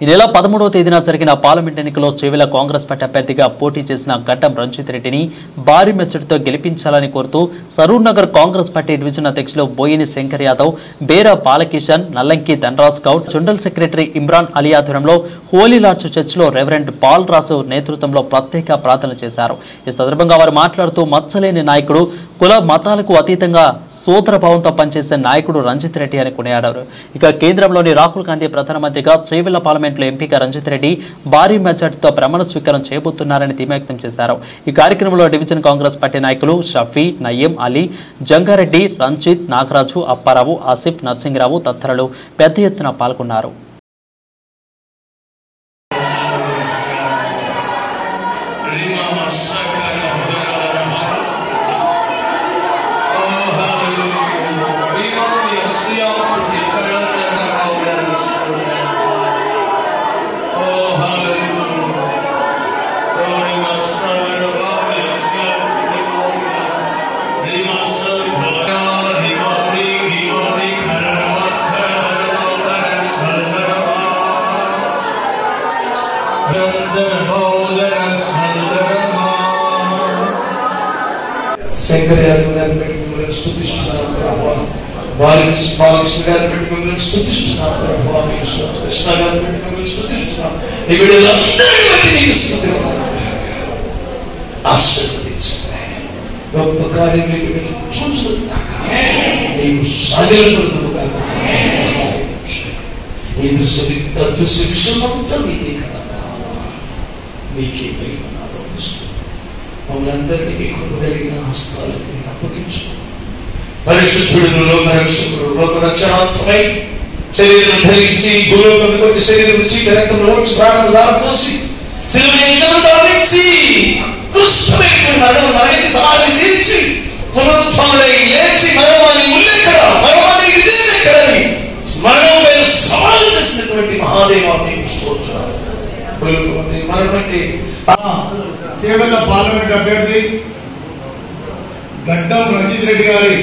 ఈ నెల పదమూడవ తేదీన జరిగిన పార్లమెంట్ ఎన్నికల్లో చెవిల కాంగ్రెస్ పార్టీ అభ్యర్థిగా పోటీ చేసిన గడ్డం రంజిత్ రెడ్డిని భారీ మెచ్చడితో గెలిపించాలని కోరుతూ Saroor Nagar Congress party division అధ్యక్షులు బోయిని శంకర్ యాదవ్ బేరా బాలకిషన్ నల్లంకి ధనరాజ్ గౌడ్ జనరల్ సెక్రటరీ ఇమ్రాన్ అలీ ఆధ్వర్యంలో హోలీ లార్చ్ చర్చిలో రెవరెంట్ పాల్ రాసు నేతృత్వంలో ప్రత్యేక ప్రార్థన చేశారు. ఈ సందర్భంగా వారు మాట్లాడుతూ మచ్చలేని నాయకుడు కుల మతాలకు అతీతంగా సోదర భావంతో పనిచేసే నాయకుడు రంజిత్ రెడ్డి అని కొనియాడారు. ఇక కేంద్రంలోని రాహుల్ గాంధీ ప్రధానమంత్రిగా చేవెళ్ళ పార్లమెంట్లో ఎంపీగా రంజిత్ రెడ్డి భారీ మెజార్టీతో ప్రమాణ స్వీకారం చేయబోతున్నారని ధీమా వ్యక్తం చేశారు. ఈ కార్యక్రమంలో డివిజన్ కాంగ్రెస్ పార్టీ నాయకులు షఫీ నయీం అలీ జంగారెడ్డి రంజిత్ నాగరాజు అప్పారావు ఆసిఫ్ నర్సింగరావు తదితరులు పెద్ద ఎత్తున పాల్గొన్నారు. სენგრეადულად მეგობრებო სტუდიის თანაბრაბა ვალის ვალისგან მეგობრებო სტუდიის თანაბრაბა ამის შტაგან მეგობრებო სტუდიის თანაბრაბა ეგრედა ნეგატივის სტუდია ასეთიც გობკარი მეგობრებო ჩუჩუდა ეგ საგერბო გობკარი ეგ ზრი დათესი შემოწმი మహిమ ఆరోపిస్తుంది మమ్మల్ందరినీ మీ కృప కలిగిన హస్తాలకు మీరు అప్పగించు పరిశుద్ధుడు లోకరక్షకుడు లోకరక్షణాత్మై శరీరం ధరించి భూలోకంలోకి వచ్చి శరీరం నుంచి రక్తంలో ప్రాణం దారిపోసి సిలువను దారించి కృష్ణమైనటువంటి భూలోకమంత్రి మరణంటే చేవెళ్ళ పార్లమెంట్ అభ్యర్థి గడ్డం రంజిత్ రెడ్డి గారి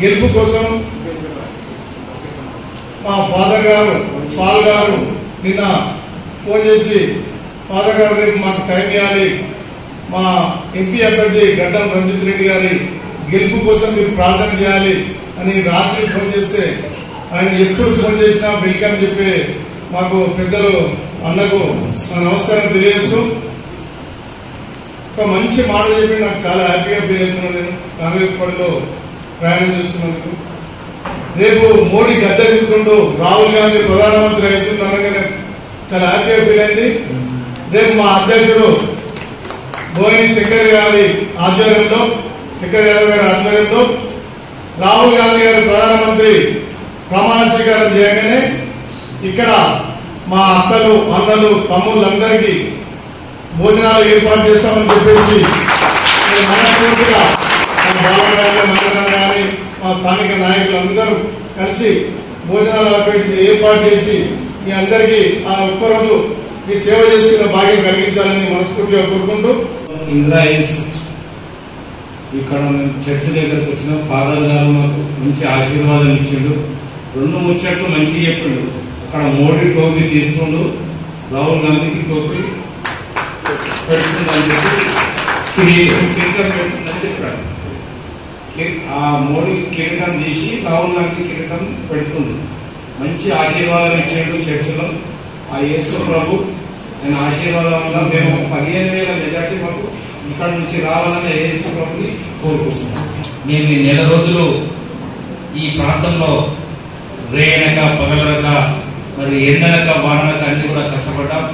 గెలుపు కోసం మా ఫాదర్ గారు పాల్ గారు నిన్న ఫోన్ చేసి ఫాదర్ గారు రేపు మాకు టైం ఇవ్వాలి. మా ఎంపీ అభ్యర్థి గడ్డం రంజిత్ రెడ్డి గారి గెలుపు కోసం మీరు ప్రార్థన చేయాలి అని రాత్రి ఫోన్ చేస్తే ఆయన ఎప్పుడు ఫోన్ చేసినా వెల్కమ్ చెప్పి మాకు పెద్దలు అన్నకు మా నమస్కారం తెలియజేస్తూ ఒక మంచి మాట చెప్పి నాకు చాలా హ్యాపీగా ఫీల్ అవుతున్నాను నేను. కాంగ్రెస్ పార్టీలో ప్రయాణం చేస్తున్నందుకు. రేపు మోడీ గద్దె ఎక్కుతుంటూ రాహుల్ గాంధీ ప్రధానమంత్రి అవుతుంది చాలా హ్యాపీగా ఫీల్ అయింది. రేపు మా అధ్యక్షుడు బోయిని శంకర్ గారి ఆధ్వర్యంలో శంకర్ యాదవ్ గారి ఆధ్వర్యంలో రాహుల్ గాంధీ గారి ప్రధానమంత్రి ప్రమాణ స్వీకారం చేయగానే ఇక్కడ మా అక్కలు అన్నలు తమ్ముళ్ళందరికీ భోజనాలు ఏర్పాటు చేస్తామని చెప్పేసి మనస్ఫూర్తిగా మా మా స్థానిక నాయకులు అందరూ కలిసి భోజనాలు ఏర్పాటు చేసి మీ అందరికీ ఆ ఒక్కరోజు మీ సేవ చేసుకున్న భాగ్యం కలిగించాలని మనస్ఫూర్తిగా కోరుకుంటూ ఇందిరా ఇక్కడ మేము చర్చ్ దగ్గరకు వచ్చిన. ఫాదర్ గారు మాకు మంచి ఆశీర్వాదం ఇచ్చిండు. రెండు ముచ్చట్లు మంచి చెప్పిండు అక్కడ మోడీ టోపీ తీసుకుండు రాహుల్ గాంధీకి టోపీ పెడుతుందని చెప్పి కిరీటం పెడుతుందని చెప్పాడు ఆ మోడీ కిరీటం తీసి రాహుల్ గాంధీ కిరీటం పెడుతుంది. మంచి ఆశీర్వాదం ఇచ్చిండు చర్చలో ఆ యేసు ప్రభు. ఆయన ఆశీర్వాదం వల్ల మేము పదిహేను వేల మెజార్టీ మాకు ఇక్కడ నుంచి రావాలనే యేసు ప్రభుని కోరుకుంటున్నాం. మేము నెల రోజులు ఈ ప్రాంతంలో రేయనక పగలనక మరి ఎండలక వానలకు అన్ని కూడా కష్టపడ్డాం.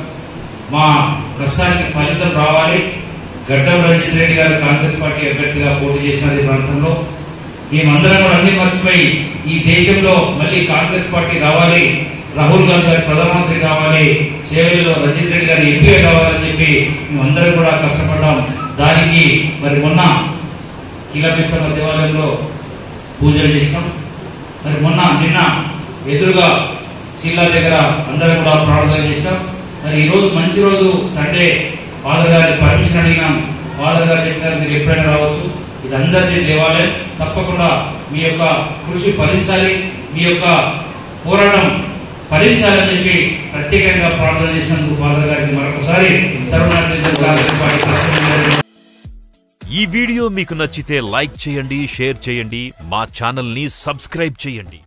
మా ప్రస్తుతానికి ఫలితం రావాలి. గడ్డం రంజిత్ రెడ్డి గారు కాంగ్రెస్ పార్టీ అభ్యర్థిగా పోటీ చేసినారు ఈ ప్రాంతంలో. మేమందరం కూడా అన్ని మర్చిపోయి ఈ దేశంలో మళ్ళీ కాంగ్రెస్ పార్టీ రావాలి. రాహుల్ గాంధీ గారు ప్రధానమంత్రి కావాలి. చేవలిలో రంజిత్ రెడ్డి గారు ఎంపీ కావాలని చెప్పి మేమందరం కూడా కష్టపడ్డాం. దానికి మరి మొన్న కిలపిస్తమ్మ దేవాలయంలో పూజలు చేసినాం. మరి మొన్న నిన్న ఎదురుగా శీలా దగ్గర అందరూ కూడా ప్రార్థన చేసినాం. మరి ఈరోజు మంచి రోజు సండే ఫాదర్ గారి పర్మిషన్ అడిగినాం. ఫాదర్ గారు చెప్పినారు మీరు ఎప్పుడైనా రావచ్చు? ఇది అందరిది దేవాలయం. తప్పకుండా మీ యొక్క కృషి ఫలించాలి. మీ యొక్క పోరాటం ఫలించాలని చెప్పి ప్రత్యేకంగా ప్రార్థన చేసినందుకు ఫాదర్ గారికి మరొకసారి సర్వనాథ ఈ వీడియో మీకు నచ్చితే లైక్ చేయండి షేర్ చేయండి. మా ఛానల్ని సబ్స్క్రైబ్ చేయండి.